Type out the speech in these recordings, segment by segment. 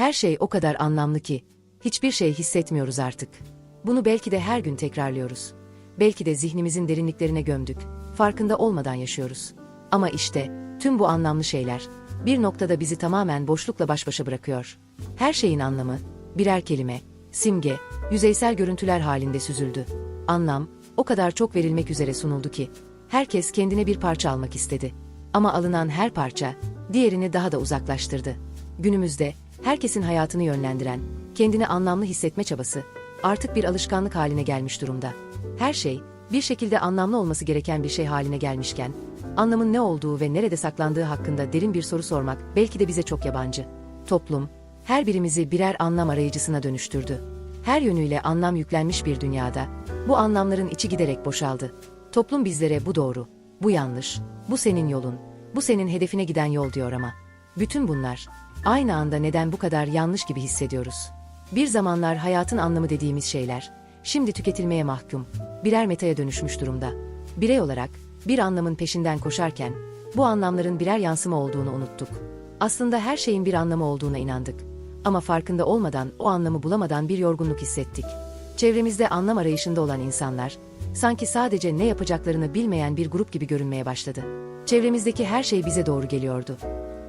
Her şey o kadar anlamlı ki, hiçbir şey hissetmiyoruz artık. Bunu belki de her gün tekrarlıyoruz. Belki de zihnimizin derinliklerine gömdük, farkında olmadan yaşıyoruz. Ama işte, tüm bu anlamlı şeyler, bir noktada bizi tamamen boşlukla baş başa bırakıyor. Her şeyin anlamı, birer kelime, simge, yüzeysel görüntüler halinde süzüldü. Anlam, o kadar çok verilmek üzere sunuldu ki, herkes kendine bir parça almak istedi. Ama alınan her parça, diğerini daha da uzaklaştırdı. Günümüzde, herkesin hayatını yönlendiren, kendini anlamlı hissetme çabası, artık bir alışkanlık haline gelmiş durumda. Her şey, bir şekilde anlamlı olması gereken bir şey haline gelmişken, anlamın ne olduğu ve nerede saklandığı hakkında derin bir soru sormak belki de bize çok yabancı. Toplum, her birimizi birer anlam arayıcısına dönüştürdü. Her yönüyle anlam yüklenmiş bir dünyada, bu anlamların içi giderek boşaldı. Toplum bizlere bu doğru, bu yanlış, bu senin yolun, bu senin hedefine giden yol diyor ama. Bütün bunlar, aynı anda neden bu kadar yanlış gibi hissediyoruz? Bir zamanlar hayatın anlamı dediğimiz şeyler, şimdi tüketilmeye mahkum, birer metaya dönüşmüş durumda. Birey olarak, bir anlamın peşinden koşarken, bu anlamların birer yansıma olduğunu unuttuk. Aslında her şeyin bir anlamı olduğuna inandık. Ama farkında olmadan, o anlamı bulamadan bir yorgunluk hissettik. Çevremizde anlam arayışında olan insanlar, sanki sadece ne yapacaklarını bilmeyen bir grup gibi görünmeye başladı. Çevremizdeki her şey bize doğru geliyordu.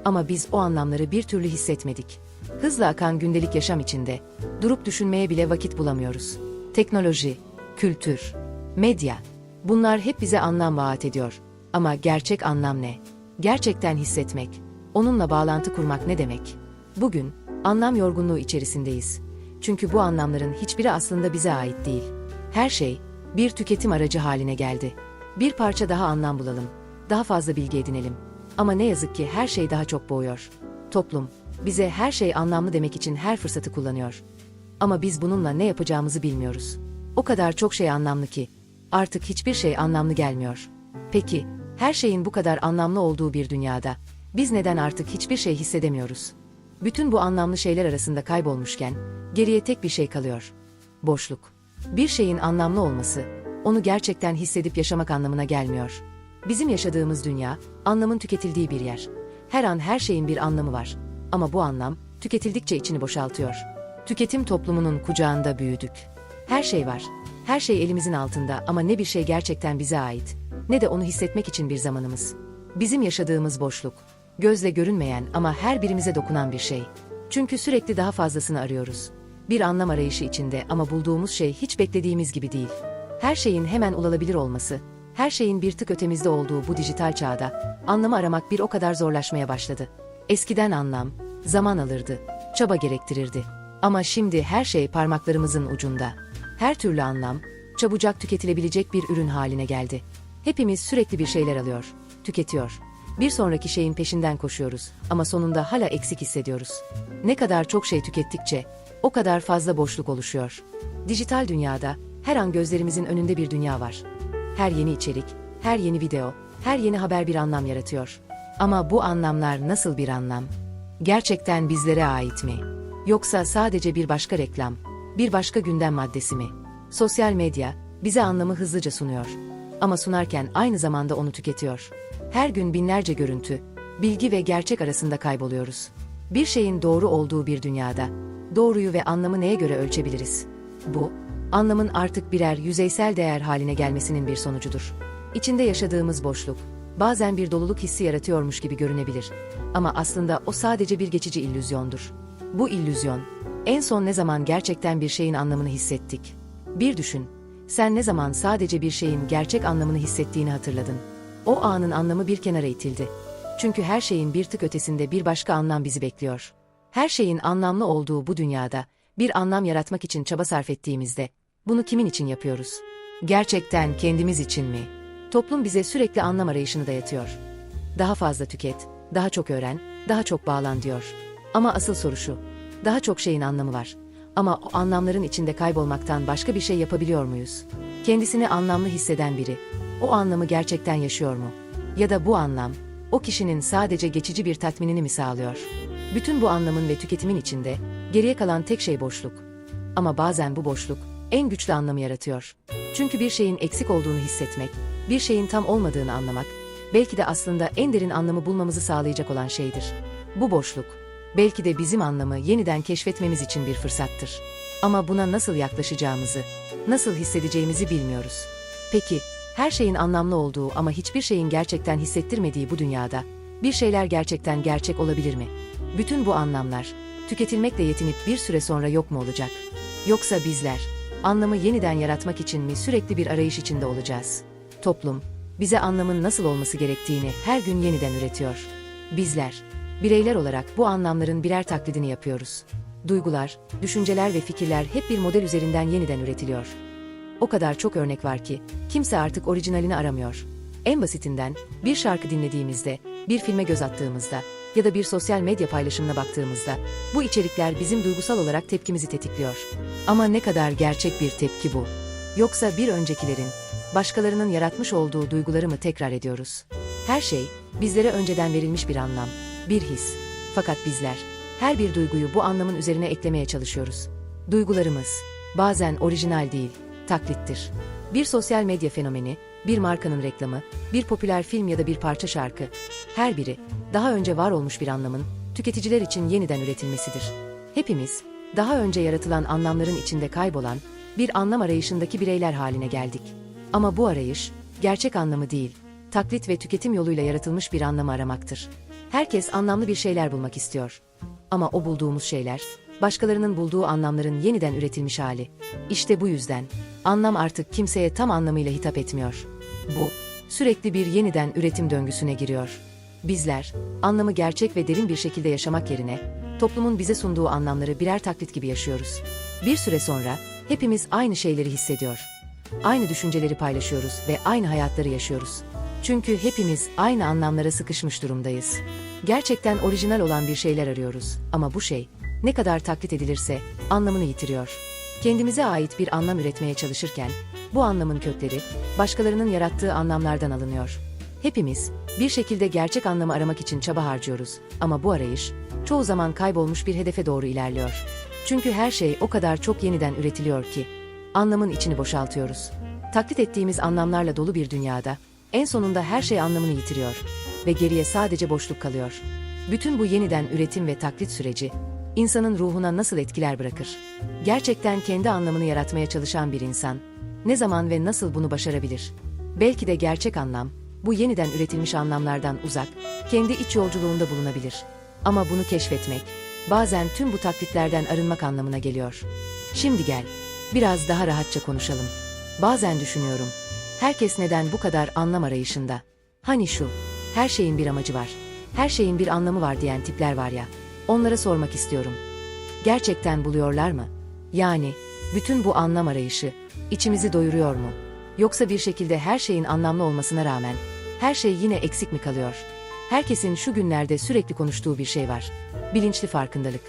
Ama biz o anlamları bir türlü hissetmedik. Hızla akan gündelik yaşam içinde, durup düşünmeye bile vakit bulamıyoruz. Teknoloji, kültür, medya, bunlar hep bize anlam vaat ediyor. Ama gerçek anlam ne? Gerçekten hissetmek, onunla bağlantı kurmak ne demek? Bugün, anlam yorgunluğu içerisindeyiz. Çünkü bu anlamların hiçbiri aslında bize ait değil. Her şey, bir tüketim aracı haline geldi. Bir parça daha anlam bulalım, daha fazla bilgi edinelim. Ama ne yazık ki her şey daha çok boğuyor. Toplum, bize her şey anlamlı demek için her fırsatı kullanıyor. Ama biz bununla ne yapacağımızı bilmiyoruz. O kadar çok şey anlamlı ki, artık hiçbir şey anlamlı gelmiyor. Peki, her şeyin bu kadar anlamlı olduğu bir dünyada, biz neden artık hiçbir şey hissedemiyoruz? Bütün bu anlamlı şeyler arasında kaybolmuşken, geriye tek bir şey kalıyor. Boşluk. Bir şeyin anlamlı olması, onu gerçekten hissedip yaşamak anlamına gelmiyor. Bizim yaşadığımız dünya, anlamın tüketildiği bir yer. Her an her şeyin bir anlamı var. Ama bu anlam, tüketildikçe içini boşaltıyor. Tüketim toplumunun kucağında büyüdük. Her şey var. Her şey elimizin altında ama ne bir şey gerçekten bize ait, ne de onu hissetmek için bir zamanımız. Bizim yaşadığımız boşluk, gözle görünmeyen ama her birimize dokunan bir şey. Çünkü sürekli daha fazlasını arıyoruz. Bir anlam arayışı içinde ama bulduğumuz şey hiç beklediğimiz gibi değil. Her şeyin hemen ulaşılabilir olması, her şeyin bir tık ötemizde olduğu bu dijital çağda, anlamı aramak bir o kadar zorlaşmaya başladı. Eskiden anlam, zaman alırdı, çaba gerektirirdi. Ama şimdi her şey parmaklarımızın ucunda. Her türlü anlam, çabucak tüketilebilecek bir ürün haline geldi. Hepimiz sürekli bir şeyler alıyor, tüketiyor. Bir sonraki şeyin peşinden koşuyoruz ama sonunda hala eksik hissediyoruz. Ne kadar çok şey tükettikçe o kadar fazla boşluk oluşuyor. Dijital dünyada her an gözlerimizin önünde bir dünya var. Her yeni içerik, her yeni video, her yeni haber bir anlam yaratıyor. Ama bu anlamlar nasıl bir anlam? Gerçekten bizlere ait mi? Yoksa sadece bir başka reklam, bir başka gündem maddesi mi? Sosyal medya bize anlamı hızlıca sunuyor. Ama sunarken aynı zamanda onu tüketiyor. Her gün binlerce görüntü, bilgi ve gerçek arasında kayboluyoruz. Bir şeyin doğru olduğu bir dünyada, doğruyu ve anlamı neye göre ölçebiliriz? Bu, anlamın artık birer yüzeysel değer haline gelmesinin bir sonucudur. İçinde yaşadığımız boşluk, bazen bir doluluk hissi yaratıyormuş gibi görünebilir. Ama aslında o sadece bir geçici illüzyondur. Bu illüzyon, en son ne zaman gerçekten bir şeyin anlamını hissettik? Bir düşün, sen ne zaman sadece bir şeyin gerçek anlamını hissettiğini hatırladın? O anın anlamı bir kenara itildi. Çünkü her şeyin bir tık ötesinde bir başka anlam bizi bekliyor. Her şeyin anlamlı olduğu bu dünyada, bir anlam yaratmak için çaba sarf ettiğimizde, bunu kimin için yapıyoruz? Gerçekten kendimiz için mi? Toplum bize sürekli anlam arayışını dayatıyor. Daha fazla tüket, daha çok öğren, daha çok bağlan diyor. Ama asıl soru şu, daha çok şeyin anlamı var. Ama o anlamların içinde kaybolmaktan başka bir şey yapabiliyor muyuz? Kendisini anlamlı hisseden biri, o anlamı gerçekten yaşıyor mu? Ya da bu anlam, o kişinin sadece geçici bir tatminini mi sağlıyor? Bütün bu anlamın ve tüketimin içinde, geriye kalan tek şey boşluk. Ama bazen bu boşluk, en güçlü anlamı yaratıyor. Çünkü bir şeyin eksik olduğunu hissetmek, bir şeyin tam olmadığını anlamak, belki de aslında en derin anlamı bulmamızı sağlayacak olan şeydir. Bu boşluk, belki de bizim anlamı yeniden keşfetmemiz için bir fırsattır. Ama buna nasıl yaklaşacağımızı, nasıl hissedeceğimizi bilmiyoruz. Peki, her şeyin anlamlı olduğu ama hiçbir şeyin gerçekten hissettirmediği bu dünyada, bir şeyler gerçekten gerçek olabilir mi? Bütün bu anlamlar, tüketilmekle yetinip bir süre sonra yok mu olacak? Yoksa bizler, anlamı yeniden yaratmak için mi sürekli bir arayış içinde olacağız? Toplum, bize anlamın nasıl olması gerektiğini her gün yeniden üretiyor. Bizler, bireyler olarak bu anlamların birer taklidini yapıyoruz. Duygular, düşünceler ve fikirler hep bir model üzerinden yeniden üretiliyor. O kadar çok örnek var ki, kimse artık orijinalini aramıyor. En basitinden, bir şarkı dinlediğimizde, bir filme göz attığımızda ya da bir sosyal medya paylaşımına baktığımızda, bu içerikler bizim duygusal olarak tepkimizi tetikliyor. Ama ne kadar gerçek bir tepki bu? Yoksa bir öncekilerin, başkalarının yaratmış olduğu duyguları mı tekrar ediyoruz? Her şey, bizlere önceden verilmiş bir anlam, bir his. Fakat bizler, her bir duyguyu bu anlamın üzerine eklemeye çalışıyoruz. Duygularımız, bazen orijinal değil, taklittir. Bir sosyal medya fenomeni, bir markanın reklamı, bir popüler film ya da bir parça şarkı, her biri, daha önce var olmuş bir anlamın, tüketiciler için yeniden üretilmesidir. Hepimiz, daha önce yaratılan anlamların içinde kaybolan, bir anlam arayışındaki bireyler haline geldik. Ama bu arayış, gerçek anlamı değil, taklit ve tüketim yoluyla yaratılmış bir anlamı aramaktır. Herkes anlamlı bir şeyler bulmak istiyor. Ama o bulduğumuz şeyler, başkalarının bulduğu anlamların yeniden üretilmiş hali. İşte bu yüzden, anlam artık kimseye tam anlamıyla hitap etmiyor. Bu, sürekli bir yeniden üretim döngüsüne giriyor. Bizler, anlamı gerçek ve derin bir şekilde yaşamak yerine, toplumun bize sunduğu anlamları birer taklit gibi yaşıyoruz. Bir süre sonra, hepimiz aynı şeyleri hissediyor. Aynı düşünceleri paylaşıyoruz ve aynı hayatları yaşıyoruz. Çünkü hepimiz aynı anlamlara sıkışmış durumdayız. Gerçekten orijinal olan bir şeyler arıyoruz ama bu şey ne kadar taklit edilirse anlamını yitiriyor. Kendimize ait bir anlam üretmeye çalışırken bu anlamın kökleri başkalarının yarattığı anlamlardan alınıyor. Hepimiz bir şekilde gerçek anlamı aramak için çaba harcıyoruz ama bu arayış çoğu zaman kaybolmuş bir hedefe doğru ilerliyor. Çünkü her şey o kadar çok yeniden üretiliyor ki anlamın içini boşaltıyoruz. Taklit ettiğimiz anlamlarla dolu bir dünyada en sonunda her şey anlamını yitiriyor ve geriye sadece boşluk kalıyor. Bütün bu yeniden üretim ve taklit süreci insanın ruhuna nasıl etkiler bırakır? Gerçekten kendi anlamını yaratmaya çalışan bir insan ne zaman ve nasıl bunu başarabilir? Belki de gerçek anlam bu yeniden üretilmiş anlamlardan uzak, kendi iç yolculuğunda bulunabilir. Ama bunu keşfetmek bazen tüm bu taklitlerden arınmak anlamına geliyor. Şimdi gel, biraz daha rahatça konuşalım. Bazen düşünüyorum, herkes neden bu kadar anlam arayışında? Hani şu, her şeyin bir amacı var, her şeyin bir anlamı var diyen tipler var ya, onlara sormak istiyorum. Gerçekten buluyorlar mı? Yani, bütün bu anlam arayışı, içimizi doyuruyor mu? Yoksa bir şekilde her şeyin anlamlı olmasına rağmen, her şey yine eksik mi kalıyor? Herkesin şu günlerde sürekli konuştuğu bir şey var. Bilinçli farkındalık.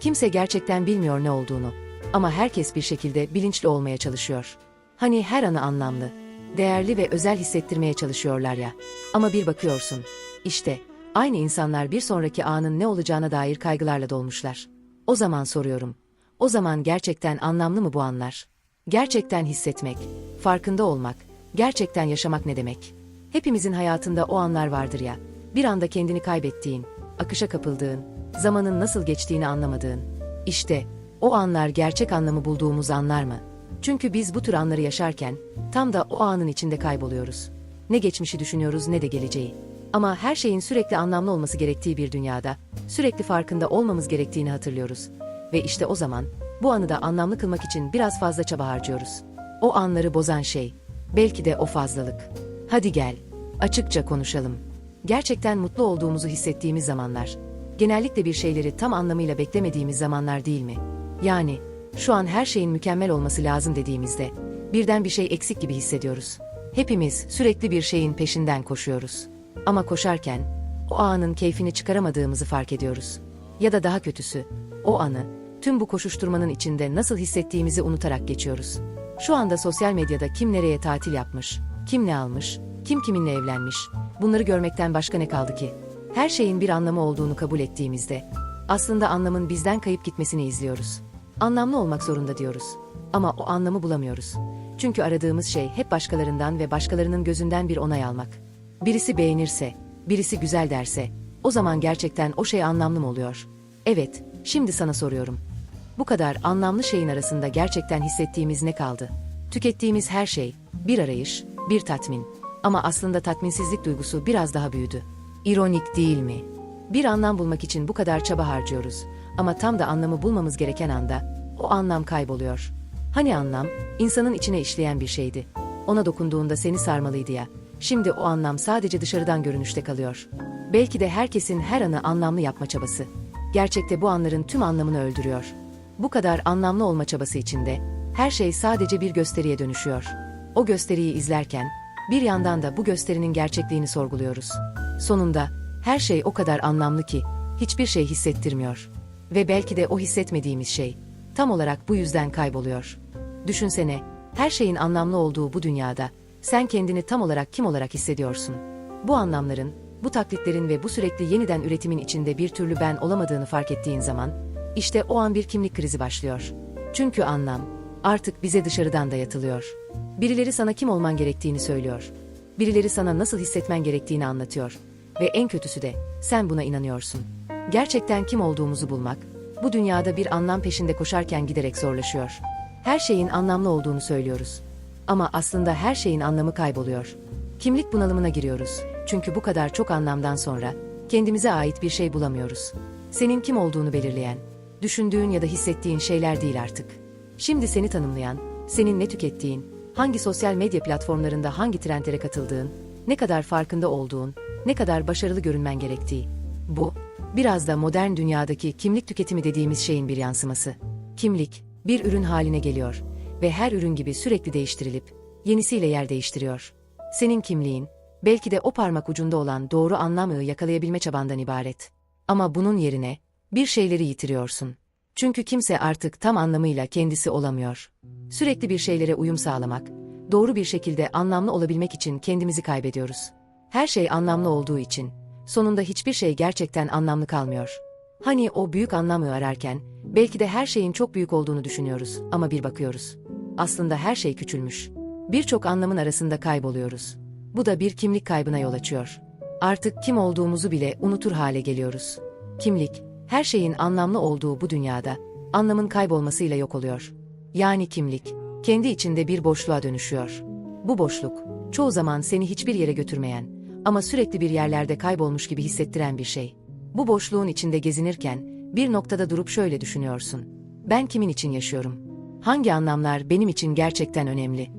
Kimse gerçekten bilmiyor ne olduğunu. Ama herkes bir şekilde bilinçli olmaya çalışıyor. Hani her anı anlamlı, değerli ve özel hissettirmeye çalışıyorlar ya. Ama bir bakıyorsun, işte aynı insanlar bir sonraki anın ne olacağına dair kaygılarla dolmuşlar. O zaman soruyorum, o zaman gerçekten anlamlı mı bu anlar? Gerçekten hissetmek, farkında olmak, gerçekten yaşamak ne demek? Hepimizin hayatında o anlar vardır ya, bir anda kendini kaybettiğin, akışa kapıldığın, zamanın nasıl geçtiğini anlamadığın. İşte o anlar gerçek anlamı bulduğumuz anlar mı? Çünkü biz bu tür anları yaşarken tam da o anın içinde kayboluyoruz. Ne geçmişi düşünüyoruz ne de geleceği. Ama her şeyin sürekli anlamlı olması gerektiği bir dünyada sürekli farkında olmamız gerektiğini hatırlıyoruz. Ve işte o zaman bu anı da anlamlı kılmak için biraz fazla çaba harcıyoruz. O anları bozan şey belki de o fazlalık. Hadi gel, açıkça konuşalım. Gerçekten mutlu olduğumuzu hissettiğimiz zamanlar, genellikle bir şeyleri tam anlamıyla beklemediğimiz zamanlar değil mi? Yani, şu an her şeyin mükemmel olması lazım dediğimizde, birden bir şey eksik gibi hissediyoruz. Hepimiz sürekli bir şeyin peşinden koşuyoruz. Ama koşarken, o anın keyfini çıkaramadığımızı fark ediyoruz. Ya da daha kötüsü, o anı, tüm bu koşuşturmanın içinde nasıl hissettiğimizi unutarak geçiyoruz. Şu anda sosyal medyada kim nereye tatil yapmış, kim ne almış, kim kiminle evlenmiş, bunları görmekten başka ne kaldı ki? Her şeyin bir anlamı olduğunu kabul ettiğimizde, aslında anlamın bizden kayıp gitmesini izliyoruz. Anlamlı olmak zorunda diyoruz. Ama o anlamı bulamıyoruz. Çünkü aradığımız şey hep başkalarından ve başkalarının gözünden bir onay almak. Birisi beğenirse, birisi güzel derse, o zaman gerçekten o şey anlamlı mı oluyor? Evet, şimdi sana soruyorum. Bu kadar anlamlı şeyin arasında gerçekten hissettiğimiz ne kaldı? Tükettiğimiz her şey, bir arayış, bir tatmin. Ama aslında tatminsizlik duygusu biraz daha büyüdü. İronik değil mi? Bir anlam bulmak için bu kadar çaba harcıyoruz. Ama tam da anlamı bulmamız gereken anda, o anlam kayboluyor. Hani anlam, insanın içine işleyen bir şeydi. Ona dokunduğunda seni sarmalıydı ya. Şimdi o anlam sadece dışarıdan görünüşte kalıyor. Belki de herkesin her anı anlamlı yapma çabası. Gerçekte bu anların tüm anlamını öldürüyor. Bu kadar anlamlı olma çabası içinde, her şey sadece bir gösteriye dönüşüyor. O gösteriyi izlerken, bir yandan da bu gösterinin gerçekliğini sorguluyoruz. Sonunda, her şey o kadar anlamlı ki, hiçbir şey hissettirmiyor. Ve belki de o hissetmediğimiz şey, tam olarak bu yüzden kayboluyor. Düşünsene, her şeyin anlamlı olduğu bu dünyada, sen kendini tam olarak kim olarak hissediyorsun? Bu anlamların, bu taklitlerin ve bu sürekli yeniden üretimin içinde bir türlü ben olamadığını fark ettiğin zaman, işte o an bir kimlik krizi başlıyor. Çünkü anlam, artık bize dışarıdan dayatılıyor. Birileri sana kim olman gerektiğini söylüyor. Birileri sana nasıl hissetmen gerektiğini anlatıyor. Ve en kötüsü de, sen buna inanıyorsun. Gerçekten kim olduğumuzu bulmak, bu dünyada bir anlam peşinde koşarken giderek zorlaşıyor. Her şeyin anlamlı olduğunu söylüyoruz. Ama aslında her şeyin anlamı kayboluyor. Kimlik bunalımına giriyoruz. Çünkü bu kadar çok anlamdan sonra kendimize ait bir şey bulamıyoruz. Senin kim olduğunu belirleyen, düşündüğün ya da hissettiğin şeyler değil artık. Şimdi seni tanımlayan, senin ne tükettiğin, hangi sosyal medya platformlarında hangi trendlere katıldığın, ne kadar farkında olduğun, ne kadar başarılı görünmen gerektiği. Bu, biraz da modern dünyadaki kimlik tüketimi dediğimiz şeyin bir yansıması. Kimlik, bir ürün haline geliyor ve her ürün gibi sürekli değiştirilip, yenisiyle yer değiştiriyor. Senin kimliğin, belki de o parmak ucunda olan doğru anlamı yakalayabilme çabandan ibaret. Ama bunun yerine, bir şeyleri yitiriyorsun. Çünkü kimse artık tam anlamıyla kendisi olamıyor. Sürekli bir şeylere uyum sağlamak, doğru bir şekilde anlamlı olabilmek için kendimizi kaybediyoruz. Her şey anlamlı olduğu için, sonunda hiçbir şey gerçekten anlamlı kalmıyor. Hani o büyük anlamı ararken, belki de her şeyin çok büyük olduğunu düşünüyoruz ama bir bakıyoruz. Aslında her şey küçülmüş. Birçok anlamın arasında kayboluyoruz. Bu da bir kimlik kaybına yol açıyor. Artık kim olduğumuzu bile unutur hale geliyoruz. Kimlik, her şeyin anlamlı olduğu bu dünyada, anlamın kaybolmasıyla yok oluyor. Yani kimlik, kendi içinde bir boşluğa dönüşüyor. Bu boşluk, çoğu zaman seni hiçbir yere götürmeyen ama sürekli bir yerlerde kaybolmuş gibi hissettiren bir şey. Bu boşluğun içinde gezinirken, bir noktada durup şöyle düşünüyorsun. Ben kimin için yaşıyorum? Hangi anlamlar benim için gerçekten önemli?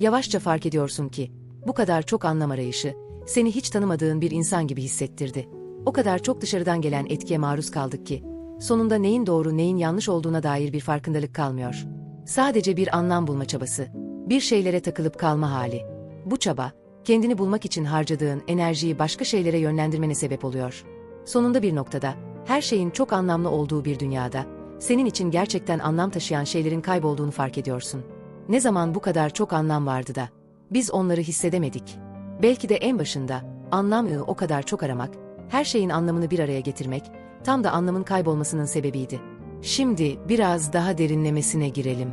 Yavaşça fark ediyorsun ki, bu kadar çok anlam arayışı, seni hiç tanımadığın bir insan gibi hissettirdi. O kadar çok dışarıdan gelen etkiye maruz kaldık ki, sonunda neyin doğru neyin yanlış olduğuna dair bir farkındalık kalmıyor. Sadece bir anlam bulma çabası, bir şeylere takılıp kalma hali. Bu çaba, kendini bulmak için harcadığın enerjiyi başka şeylere yönlendirmene sebep oluyor. Sonunda bir noktada, her şeyin çok anlamlı olduğu bir dünyada, senin için gerçekten anlam taşıyan şeylerin kaybolduğunu fark ediyorsun. Ne zaman bu kadar çok anlam vardı da, biz onları hissedemedik. Belki de en başında, anlam ığı o kadar çok aramak, her şeyin anlamını bir araya getirmek, tam da anlamın kaybolmasının sebebiydi. Şimdi biraz daha derinlemesine girelim.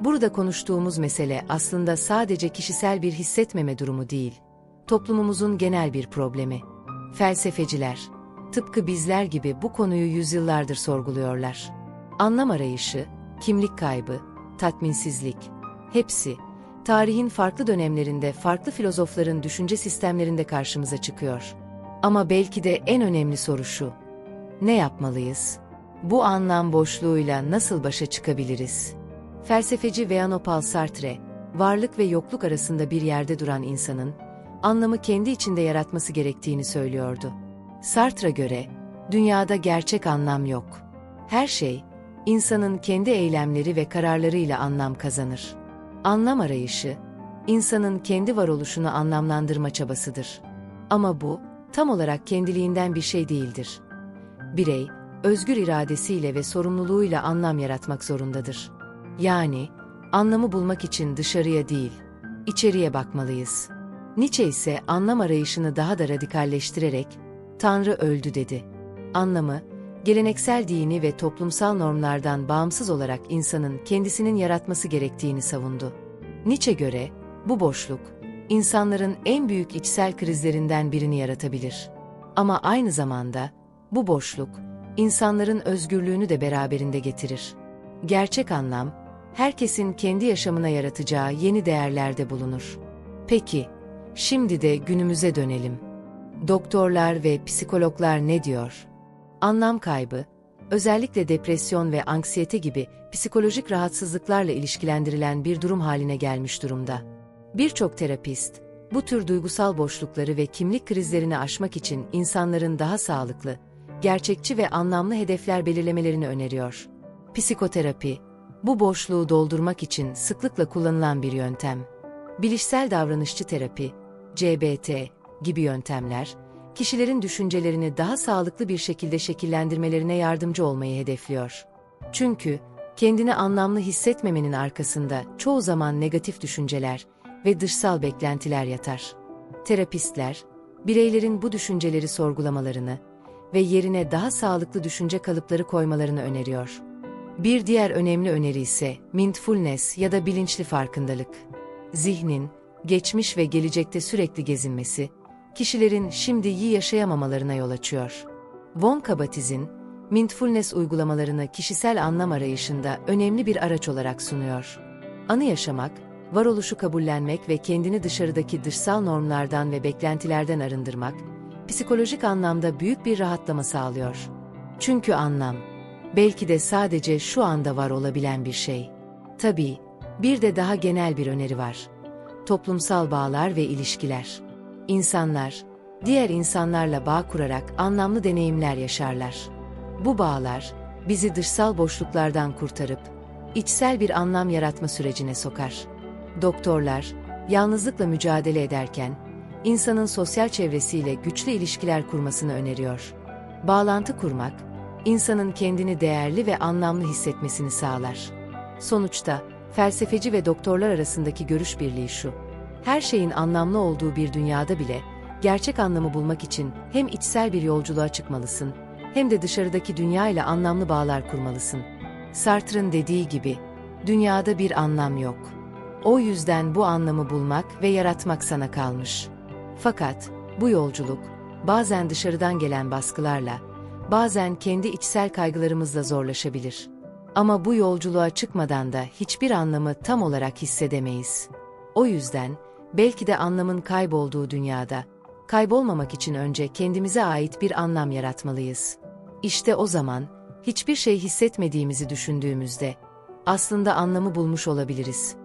Burada konuştuğumuz mesele aslında sadece kişisel bir hissetmeme durumu değil. Toplumumuzun genel bir problemi. Felsefeciler, tıpkı bizler gibi bu konuyu yüzyıllardır sorguluyorlar. Anlam arayışı, kimlik kaybı, tatminsizlik, hepsi, tarihin farklı dönemlerinde farklı filozofların düşünce sistemlerinde karşımıza çıkıyor. Ama belki de en önemli soru şu. Ne yapmalıyız? Bu anlam boşluğuyla nasıl başa çıkabiliriz? Felsefeci Veanopal Sartre, varlık ve yokluk arasında bir yerde duran insanın, anlamı kendi içinde yaratması gerektiğini söylüyordu. Sartre'a göre, dünyada gerçek anlam yok. Her şey, insanın kendi eylemleri ve kararlarıyla anlam kazanır. Anlam arayışı, insanın kendi varoluşunu anlamlandırma çabasıdır. Ama bu, tam olarak kendiliğinden bir şey değildir. Birey, özgür iradesiyle ve sorumluluğuyla anlam yaratmak zorundadır. Yani, anlamı bulmak için dışarıya değil, içeriye bakmalıyız. Nietzsche ise anlam arayışını daha da radikalleştirerek, Tanrı öldü dedi. Anlamı, geleneksel dini ve toplumsal normlardan bağımsız olarak insanın kendisinin yaratması gerektiğini savundu. Nietzsche göre, bu boşluk, insanların en büyük içsel krizlerinden birini yaratabilir. Ama aynı zamanda bu boşluk insanların özgürlüğünü de beraberinde getirir. Gerçek anlam herkesin kendi yaşamına yaratacağı yeni değerlerde bulunur. Peki, şimdi de günümüze dönelim. Doktorlar ve psikologlar ne diyor? Anlam kaybı, özellikle depresyon ve anksiyete gibi psikolojik rahatsızlıklarla ilişkilendirilen bir durum haline gelmiş durumda. Birçok terapist, bu tür duygusal boşlukları ve kimlik krizlerini aşmak için insanların daha sağlıklı, gerçekçi ve anlamlı hedefler belirlemelerini öneriyor. Psikoterapi, bu boşluğu doldurmak için sıklıkla kullanılan bir yöntem. Bilişsel davranışçı terapi, CBT gibi yöntemler, kişilerin düşüncelerini daha sağlıklı bir şekilde şekillendirmelerine yardımcı olmayı hedefliyor. Çünkü kendini anlamlı hissetmemenin arkasında çoğu zaman negatif düşünceler ve dışsal beklentiler yatar. Terapistler, bireylerin bu düşünceleri sorgulamalarını ve yerine daha sağlıklı düşünce kalıpları koymalarını öneriyor. Bir diğer önemli öneri ise mindfulness ya da bilinçli farkındalık. Zihnin, geçmiş ve gelecekte sürekli gezinmesi, kişilerin şimdiyi yaşayamamalarına yol açıyor. Von Kabat-Zinn, mindfulness uygulamalarını kişisel anlam arayışında önemli bir araç olarak sunuyor. Anı yaşamak, varoluşu kabullenmek ve kendini dışarıdaki dışsal normlardan ve beklentilerden arındırmak, psikolojik anlamda büyük bir rahatlama sağlıyor. Çünkü anlam, belki de sadece şu anda var olabilen bir şey. Tabii, bir de daha genel bir öneri var. Toplumsal bağlar ve ilişkiler. İnsanlar, diğer insanlarla bağ kurarak anlamlı deneyimler yaşarlar. Bu bağlar, bizi dışsal boşluklardan kurtarıp, içsel bir anlam yaratma sürecine sokar. Doktorlar, yalnızlıkla mücadele ederken, insanın sosyal çevresiyle güçlü ilişkiler kurmasını öneriyor. Bağlantı kurmak, insanın kendini değerli ve anlamlı hissetmesini sağlar. Sonuçta, felsefeci ve doktorlar arasındaki görüş birliği şu. Her şeyin anlamlı olduğu bir dünyada bile, gerçek anlamı bulmak için hem içsel bir yolculuğa çıkmalısın, hem de dışarıdaki dünya ile anlamlı bağlar kurmalısın. Sartre'ın dediği gibi, dünyada bir anlam yok. O yüzden bu anlamı bulmak ve yaratmak sana kalmış. Fakat bu yolculuk bazen dışarıdan gelen baskılarla, bazen kendi içsel kaygılarımızla zorlaşabilir. Ama bu yolculuğa çıkmadan da hiçbir anlamı tam olarak hissedemeyiz. O yüzden belki de anlamın kaybolduğu dünyada kaybolmamak için önce kendimize ait bir anlam yaratmalıyız. İşte o zaman hiçbir şey hissetmediğimizi düşündüğümüzde aslında anlamı bulmuş olabiliriz.